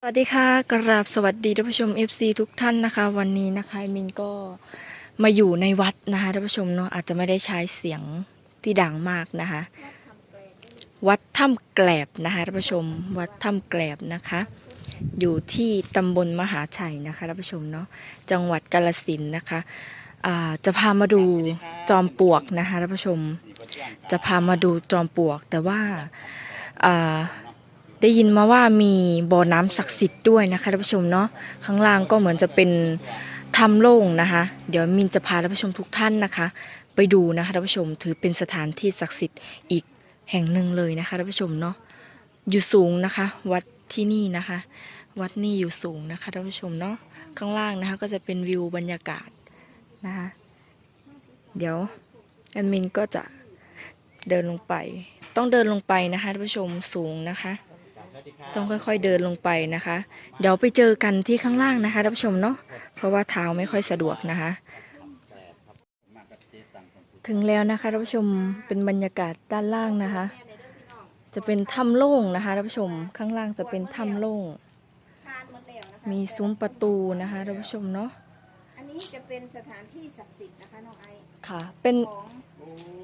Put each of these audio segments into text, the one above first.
สวัสดีค่ะกราบสวัสดีท่านผู้ชม FC ทุกท่านนะคะ วันนี้นะคะมินก็มาอยู่ในวัดนะคะท่านผู้ชมเนาะอาจจะไม่ได้ใช้เสียงที่ดังมากนะคะ วัดถ้ำแกลบนะคะท่านผู้ชม วัดถ้ำแกลบนะคะ อยู่ที่ตำบลมหาชัยนะคะท่านผู้ชมเนาะจังหวัดกาฬสินธ์นะคะจะพามาดูจอมปลวกนะคะท่านผู้ชม จะพามาดูจอมปลวกแต่ว่า ได้ยินมาว่ามีบ่อน้ำศักดิ์สิทธิ์ด้วยนะคะท่านผู้ชมเนาะข้างล่างก็เหมือนจะเป็นถ้ำโล่งนะคะ เดี๋ยวมินจะพาท่านผู้ชมทุกท่านนะคะ ไปดูนะคะท่านผู้ชมถือเป็นสถานที่ศักดิ์สิทธิ์อีกแห่งหนึ่งเลยนะคะท่านผู้ชมเนาะอยู่สูงนะคะ วัดที่นี่นะคะ วัดนี่อยู่สูงนะคะท่านผู้ชมเนาะข้างล่างนะคะ ก็จะเป็นวิวบรรยากาศนะคะเดี๋ยวแอดมินก็จะเดินลงไป ต้องเดินลงไปนะคะท่านผู้ชมสูงนะคะ ต้องค่อยๆเดินลงไปนะคะ เดี๋ยวไปเจอกันที่ข้างล่างนะคะท่านผู้ชมเนาะเพราะว่าเท้าไม่ค่อยสะดวกนะคะ ถึงแล้วนะคะท่านผู้ชมเป็นบรรยากาศด้านล่างนะคะ จะเป็นถ้ำโล่งนะคะท่านผู้ชมข้างล่างจะเป็นถ้ำโล่งทานหมดแล้วนะคะมีซุ้มประตูนะคะท่านผู้ชมเนาะอันนี้จะเป็นสถานที่ศักดิ์สิทธิ์นะคะน้องไอซ์ค่ะ เป็นของ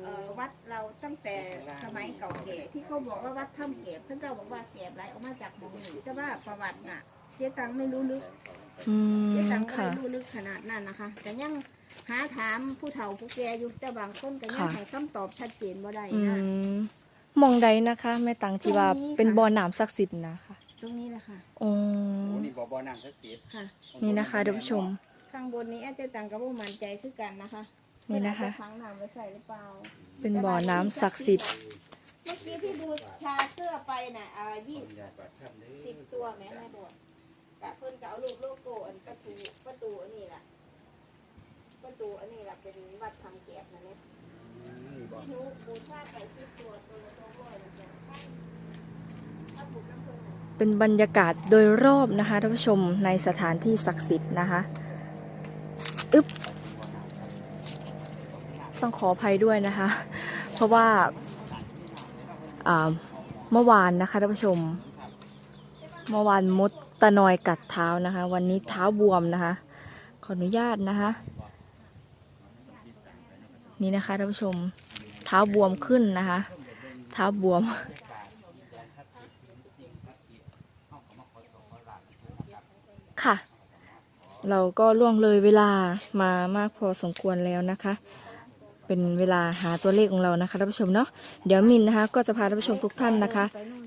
เอ่อวัดเราตั้งแต่สมัยเก่าแก่ที่เขาบอกว่าวัดถ้ำเก็บพระเจ้าบอกว่าเก็บไหลออกมาจากหมองหนึ่งแต่ว่าประวัติน่ะเจ๊ตังไม่รู้ลึกอืเจ๊มตังก็ค่ะ ไม่รู้ลึกขนาดนั้นนะคะ แต่ยังหาถามผู้เฒ่าผู้แก่อยู่แต่บางคนก็ยังค่ะ ให้คำตอบชัดเจนบ่ได้อืนะมมองใดนะคะ แม่ตังที่ว่าตรงนี้ค่ะ เป็นบ่อน้ำศักดิ์สิทธิ์นะคะตรงนี้แหละค่ะอ๋อโอ้นี่บ่อบ่อน้ำสักติดค่ะ นี่นะคะท่านผู้ชม ข้างบนนี้อาจจะตังก็บ่มั่นใจคือกันนะคะ นี่นะคะเพิ่อาจจขังน้ำไว้ใส่หรือเปล่า เป็นบ่อน้ำศักดิ์สิทธิ์เมื่อกี้ที่ดูชาเสื้อไปน่ะอ่ายี่สิบตัวแม่แม่บอกกะเพิ่นก็เอาลูกโลโก้อันประตูประตูอันนี้ล่ะประตูอันนี้ล่ะเป็นวัดทำแกบนะเนี่ยที่หนูบูชาไปสิบตัวตัวละสองร้อยนะจ๊ะถ้าบุกน้ำเพิ่นน่ะ เป็นบรรยากาศโดยรอบนะคะท่านผู้ชมในสถานที่ศักดิ์สิทธิ์นะคะอึ๊บ ต้องขออภัยด้วยนะคะ เพราะว่าอ่าเมื่อวานนะคะท่านผู้ชม เมื่อวานมดตะนอยกัดเท้านะคะ วันนี้เท้าบวมนะคะ ขออนุญาตนะคะ นี่นะคะท่านผู้ชม เท้าบวมขึ้นนะคะ เท้าบวมค่ะ เราก็ล่วงเลยเวลามามากพอสมควรแล้วนะคะ เป็นเวลาหาตัวเลขของเรานะคะท่านผู้ชมเนาะเดี๋ยวมินนะคะ ก็จะพาท่านผู้ชมทุกท่านนะคะ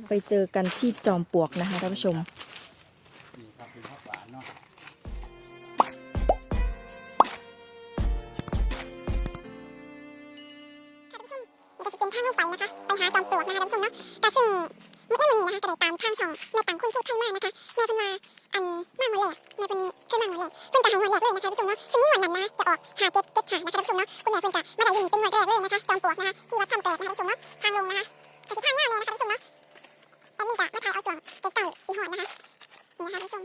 ไปเจอกันที่จอมปลวกนะคะท่านผู้ชมท่านผู้ชมมันจะเป็นทางลงไปนะคะ ไปหาจอมปลวกนะคะท่านผู้ชมเนาะแต่ซึ่งเมื่อวันนี้นะคะก็ได้ตามทางช่องแม่ตังคนพูดไทยมากนะคะแม่เพิ่นมาอัน มากหมดแหลกแม่เพิ่นเคยมากหมดแหลกเพิ่นก็ให้หมดแหลกเลยนะคะท่านผู้ชมเนาะซึ่งนี่วันนั้นนะจะออกหาเจ็ดเจ็ดหานะคะท่านผู้ชมเนาะคุณแม่เพิ่นก็มาได้ยินเป็นหมดแรกเลยนะคะจอมปลวกนะคะที่วัดถ้ำแตกนะคะท่านผู้ชมเนาะทางลงนะคะก็สิทางยาวเลยนะคะท่านผู้ชมเนาะแอดมินจะมาถ่ายเอาส่วนใกล้ๆสีหอดนะคะนี่นะคะท่านผู้ชม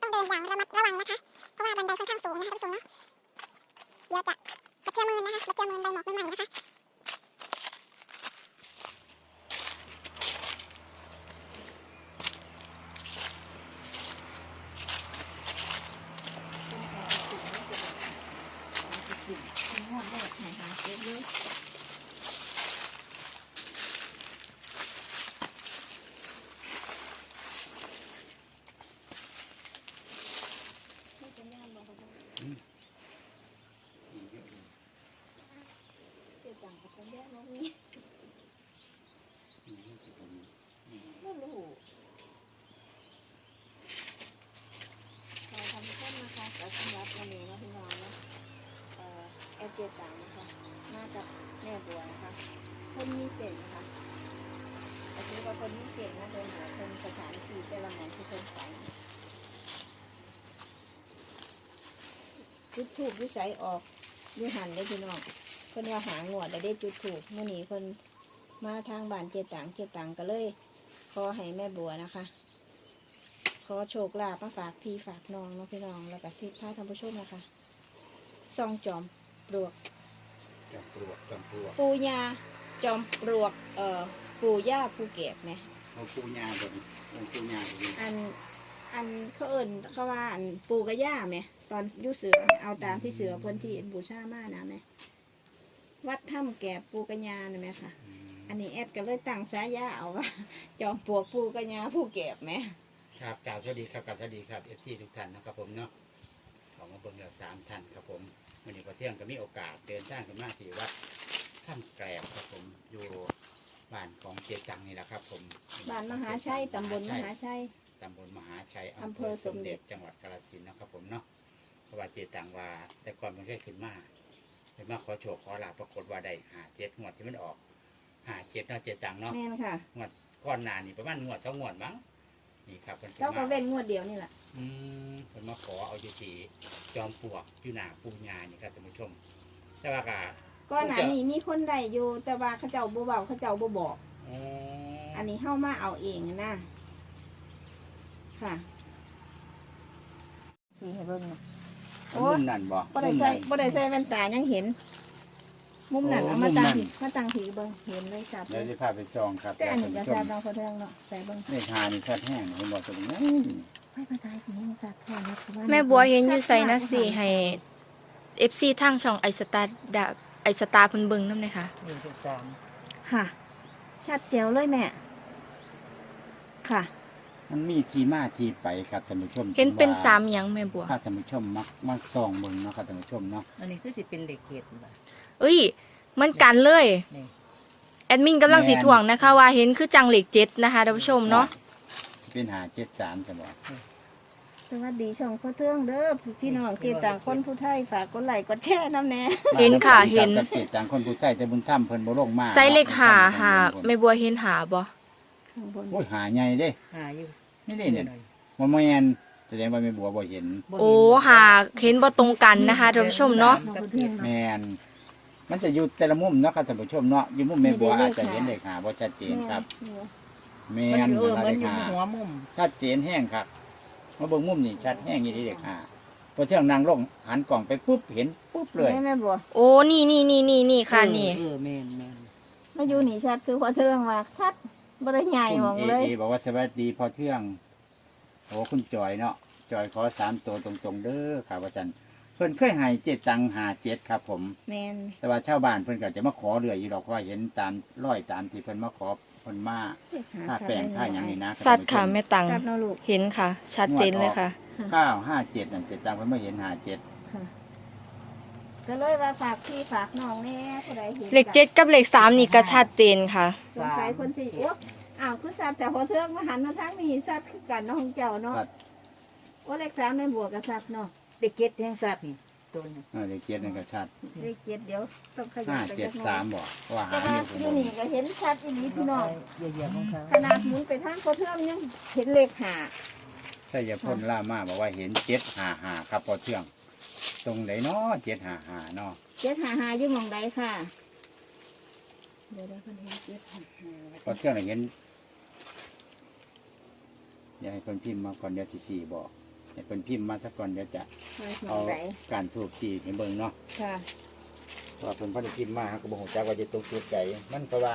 ต้องเดินอย่างระมัดระวังนะคะเพราะว่าบันไดค่อนข้างสูงนะคะท่านผู้ชมเนาะเดี๋ยวจะกระเทือมือนะคะกระเทือมือใบหมอกใหม่ๆนะคะ เจ๊ตังก็ต้องแยกน้องนี่ไม่รู้เราทำต้นนะคะแต่สำหรับวันนี้นะพี่น้องนะเอ่อ แอดเจตังนะคะ มากับแม่บัวนะคะเพิ่นมีเศษนะคะแต่คือว่าเพิ่นมีเศษนะเดินหาเพิ่นสถานที่แต่ละหมองที่เพิ่นไปจุดถูกวิสัยออกวิหันได้พี่น้องเพิ่นว่าหางวดแล้ได้จุดถูกเมื่อนี้เพิ่นมาทางบ้านเจตังเจตังก็เลยขอให้แม่บัวนะคะ ขอโชคลาภมาฝากพี่ฝากน้องเนาะพี่น้องแล้วก็สิพาท่านผู้ชมนะคะซองจอม ปลวก จอมปลวกจอมปลวกปูยาจอมปลวกเอ่อปูย่าภูเก็ตไหมเอาปูญาบนเอาปูญาบนอันอันเขาเอิ่นเขาว่าอันปูกระย่าไหมตอนอยุเสือเนี่ยเอาตามที่เสือเพิ่นที่บูชามานะไหมวัดถ้ำแก่ปูกระยานะไหมค่ะอันนี้แอดก็เลยตั้งสายาเอาว่า จอมปลวกปูกระยาผู้แก็บไหมครับกล่าวสวัสดีครับกล่าวสวัสดีครับเอฟซีทุกท่านนะครับผมเนาะของมาเบิ่งเราสามท่านครับผม วันนี้พอเที่ยงก็มีโอกาสเดินทางกันมาที่วัดถ้ำแกลบครับผมอยู่บ้านของเจตังนี่แหละครับ ผมบ้านมหาชัยตำบลมหาชัยตำบลมหาชัยอำเภอสมเด็จจังหวัดกาฬสินธุ์นะครับ ผมเนาะเพราะว่าเจตังว่าแต่ก่อนมันเคยขึ้นมาขึ้นมาขอโชคขอลาบปรากฏว่าได้หาเจ็ดงวดที่มันออกหาเจ็ดเนาะเจตังเนาะแม่นค่ะ งวดก่อนหน้านี่ประมาณงวดสองงวดมั้ง นี่ครับเพิ่นขึ้นเราก็มาเว้นงวดเดียวนี่แหละอืมเพิ่นมาขอเอาอยู่ที่จอมปลวกอยู่หน้าปูญานี่ครับท่านผู้ชม แต่ว่ากะก่อนหน้านี้มีคนได้อยู่แต่ว่าเขาเจ้าบ่เบาเขาเจ้าบ่บอก อ๋ออันนี้เข้ามาเอาเองนะค่ะสีให้เบิ่งนะ โอ้มุมนั่นบ่บ่ได้ใส่บ่ได้ใส่แว่นตายังเห็น มุมนั้นโอ้เอามาตั้งมุมนั้นผีมาตั้งผีเบิ่งเห็นเลยสับเลเดี๋ยวยจะพาไปซองครับแต่อันนี้ท่าจะนผู้ชแซ่บมเราเขาเทืองเนาะใส่เบิ่งเลขหานี่ชัดแห้งเห็นบ่ตัวนี้ไม่ภาษาผีมันสับแค่นะคือว่าแม่บัวเห็นอยู่ใส่นะสิให้เอฟซีทางช่องไอสตาร์ดาไอสตาร์เพิ่นเบิ่งนำเลยค่ะหนึ่งจุดสามค่ะชัดเจ๋วเลยแม่ ค่ะ มันมีที่มาที่ไปครับท่านผู้ชมเห็นเป็นว่าสามหยังแม่บัว ถ้าท่านผู้ชมมักมักซองเบิ่งเนาะครับท่านผู้ชมเนาะอันนี้คือสิเป็นเหล็กเกตบ่ะ เอ้ย มันกันเลย นี่แอดมินกำลังสิถ่วงนะคะ ว่าเห็นคือจังเหล็กเจ็ดนะคะท่านผู้ชมเนาะสิเป็นหาเจ็ดสามจะบอกสวัสดีช่องพ่อเทืองเด้อพี่น้องเกียรต่างคนผู้ไทยฝากกดไลค์กดแชร์น้ำแน่เห็นค่ะเห็น กับเจ็ดจางคนผู้ใช้แต่บุญถ้ำเพิ่นบ่ลงมาไซส์เล็กหาหาเพิ่นแม่บัวเห็นหาบ่ข้างบนโอ้ยหาใหญ่เด้หาอยู่นี่เด้เนี่ยบ่แม่นแสดงว่าแม่บัวบ่เห็นบ่โอ้เห็นหาเห็นบ่ตรงกันนะคะท่านผู้ชมเนาะกับเจ็ดแม่น มันจะอยู่แต่ละมุมเนาะครับท่านผู้ชมเนาะอยู่มุมแม่บัวอาจจะเห็นเลขหาบ่ชัดเจนครับแม่มันนอยู่เออเวลามันเลขอยู่หาหัวมุมชัดเจนแห้งครับมาเบิ่งมุมนี่ชัดแห้งอีหลีเลขหาพอเที่ยงนางลงหันกล่องไปปุ๊บเห็นปุ๊บเลยแม่แม่บัวโอ้นี่นี่นี่นี่นี่ค่ะนี่เออแม่นแม่นมาอยู่นี่ชัดคือพ่อเทืองว่าชัดบริใหญ่คุณหมองเอเลยเอบอกว่าสวัสดีพอเที่ยงโอ้คุณจอยเนาะจอยขอสามตัวตรงๆเด้อครับอาจารย์เพิ่นเคยให้เจ็ดตังหาเจ็ดครับ ผม แมนแต่ว่าชาวบ้านเพิ่นก็จะมาขอเรืออยู่ดอกเพราะว่าเห็นตามร้อยตามที่เพิ่นมาขอเพิ่นมาถ้าแปลงถ้าอย่างนี้นะสัตว์ค่ะแม่ตังชัดเนาะลูก เห็นค่ะ ชัดเจนเลยค่ะ เก้าห้าเจ็ดนั่นเจ็ดตังเพิ่นไม่เห็นหาเจ็ดก็เลยว่าฝากพี่ฝากน้องแน่ผู้ใดเห็นเหล็กเจ็ดกับเหล็กสามนี่ก็ชัดเจนค่ะ สงสัยคนสิโอ้อ้าวคือสัตว์แต่พ่อเทืองมาหันมาทางนี้สัตว์คือกันเน้องเจ้าเนาะครับโอ้เลขสามแม่บัวกับสัตว์เนาะ เด็กเกตแห่งสัตว์นี่ตัวนี้เออเลขเจ็ดนั่นก็ชัดเลขเจ็ดเดี๋ยวต้องขยัห้าบไปเจ็ดจักหน่อยสามบอกว่าแต่หาว่าอยู่ข้างอบยู่นนี่ก็เห็นชัดอีนี้พี่น้องเหยียบๆของเขาขนาดหมุนไปทางพ่อเทืองยังเห็นเลขหาใช่ยาพ่นล่ามาบอกว่าเห็นเจ็ดหาหาครับพอเที่ยง ตรงไหนเนาะเจ็ดหาหาเนาะเจ็ดหาหาอยู่หมองใดค่ะเดี๋ยวเดี๋ยวคนเห็นเจ็ดหาหาพอเที่ยงน่ะเห็นอย่าให้เพิ่นพิมพ์มาก่อนเดี๋ยวสิสี่บอก ให้เพิ่นพิมพ์มาสักก่อนเดี๋ยวจะหมเอาองใดการถูกสี่ให้เบิ่งเนาะค่ะเพราะว่าเพิ่นเพิ่นได้พิมพ์มาก็บ่ฮู้จักว่าจะตกจุดใดมันเพราะว่า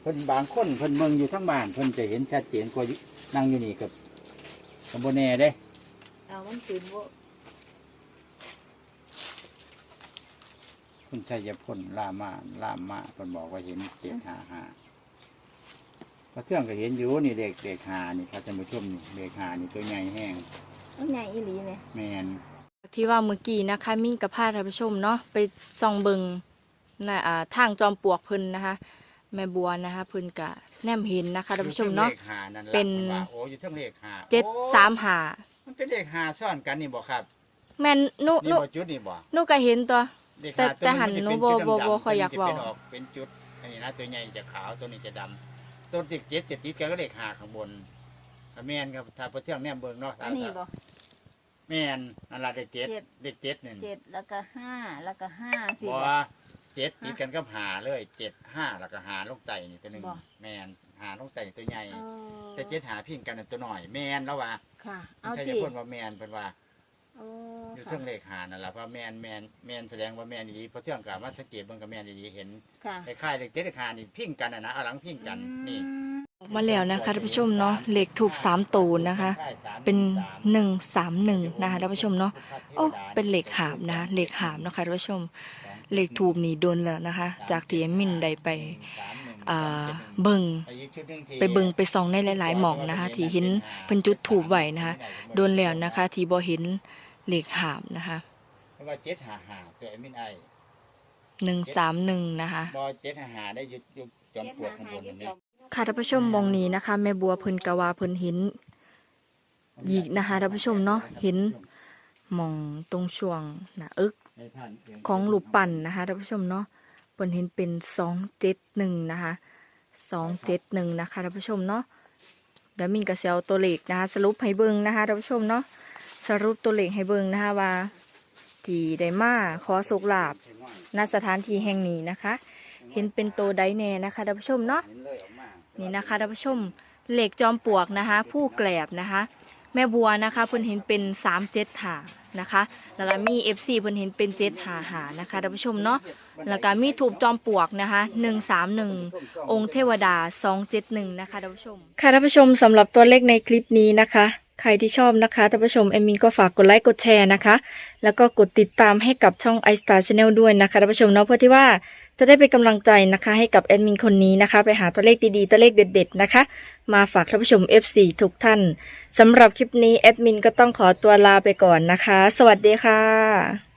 เพิ่นบางคนเพิ่นเมืองอยู่ทั้งบ้านเพิ่นจะเห็นชัดเจนกว่าอยู่นั่งอยู่นี่กับกับบ่แน่เด้เอามันตื่นโวคุณชัยพลล่ามาล่ามาเพิ่นบอกว่าเห็นเจ็ดหาหาพอเที่ยงก็เห็นอยู่นี่เลขเลขหานี่ครับท่านผู้ชมนี่เลขหานี่ตัวใหญ่แห้ง มันใหญ่อีหลีเนี่ยแมนที่ว่าเมื่อกี้นะคะมิ่งกับพาท่านผู้ชมเนาะไปส่องเบิงนะอ่าทางจอมปลวกเพิ่นนะคะ แม่บัวนะคะเพิ่นกะแนมเห็นนะคะท่านผู้ชมเนาะ อยู่ทิงลขหานั่นล่ะเป็นพิ่ว่าโอ้อยู่เทั้งเลขหาเจ็ดโอ้สามหามันเป็นเลขหาซ่อนกันนี่บ่ครับแม่นหนุนี่นุบ่จุดนี่บ่นุก็เห็นตัว เลขแต่หาแต่หันมัจะหนูเป็บ่จุดบ่ดำๆบ่ค่อยอยากตัวนี้จะเป็นเว้าออกเป็นจุดอันนี้นะตัวใหญ่จะขาวตัวนี้จะดำตัวเลขเจ็ดจะติดกันก็เลขหาข้างบน ก็แม่นครับถ้าพอเที่ยงแนมเบิ่งเนาะอันนี้บ่ แม่นนั่นล่ะเลขเจ็ดเจ็ดเลขเจ็ดนี่เจ็ดแล้วก็ห้าแล้วก็ห้าสิบ่บ่ว่าเจ็ดติดกันก็หาเลยเจ็ดห้าแล้วก็หาลงไตนี่ตัวหนึงบ่ แม่นหาลงไตนี่ตัวใหญ่เออแต่เจ็ดหาพิงกันนั่นตัวหน่อยแมนแล้วว่าค่ะ เอาใช่จีจะพูดว่าแมนเป็นว่า โอ้อยู่ค่ะเทิงเลขหานั่นแหละเพราะแมนแมนแมนแสดงว่าแมนดีๆเพราะเที่ยงกับว่าสังเกตเบิ่งกับแมนดีๆเห็นค่ะคล้ายๆเลขเจ็ดเลขหานี่พิงกันนะนะเอาหลังพิงกันนี่อืมออก มาแล้วนะคะท่านผู้ชมเนาะเลขถูกสามตูนนะคะ เป็นหนึ่งสามหนึ่งนะคะท่านผู้ชมเนาะโอ้เป็นเหล็กหามนะคะเหล็กหามนะคะท่านผู้ชมเหล็กถูกนี่โดนแล้วนะคะ จากที่เอมมินได้ไปอ่าเบิงไปเบิงไปส่องในหลาย ๆ หม่องนะคะ ที่เห็นเพิ่นจุดถูกไว้นะคะโดนแล้วนะคะ ที่บ่เห็นเหล็กหามนะคะเพราะว่าเจ็ดหาหาตัวไอ้มินไอหนึ่งสามหนึ่งนะคะบอเจ็ดหาหาได้อยุดยุดจอมปลวกข้างบนนี่ ค่ะท่านผู้ชมมองนี้นะคะแม่บัวเพิ่นกะวาเพิ่นห็นอีกนะคะท่านผู้ชมเนาะห็นมองตรงช่วงหน้าอึกของรูปปั้นนะคะท่านผู้ชมเนาะเปิ่นเห็นเป็นสองเจ็ดหนึ่งนะคะสองเจ็ดหนึ่งนะคะท่านผู้ชมเนาะเดี๋ยวมินกระเซลตัวเลขนะคะสรุปให้เบิ่งนะคะท่านผู้ชมเนาะสรุปตัวเลขให้เบิ่งนะคะว่าที่ไดมาขอสุกลาบณสถานที่แห่งนี้นะคะ เห็นเป็นตัวไดแน่นะคะท่านผู้ชมเนาะ นี่นะคะท่านผู้ชมเหล็กจอมปลวกนะคะ ผู้แกลบนะคะ แม่บัวนะคะเพิ่นเห็นเป็นสามเจ็ดหานะคะ แล้วก็มีเอฟซีเพิ่นเห็นเป็นเจ็ดหาหานะคะท่านผู้ชมเนาะแล้วก็มีถูกจอมปลวกนะคะหนึ่งสามหนึ่งองค์เทวดาสองเจ็ดหนึ่งนะคะท่านผู้ชมค่ะท่านผู้ชมสำหรับตัวเลขในคลิปนี้นะคะใครที่ชอบนะคะท่านผู้ชมเอมมินก็ฝากกดไลค์กดแชร์นะคะ แล้วก็กดติดตามให้กับช่อง i Star Channel ด้วยนะคะท่านผู้ชมเนาะเพื่อที่ว่า จะได้เป็นกำลังใจนะคะ ให้กับแอดมินคนนี้นะคะ ไปหาตัวเลขดีๆ ตัวเลขเด็ด ๆ นะคะ มาฝากท่านผู้ชม FC ทุกท่านสำหรับคลิปนี้แอดมินก็ต้องขอตัวลาไปก่อนนะคะ สวัสดีค่ะ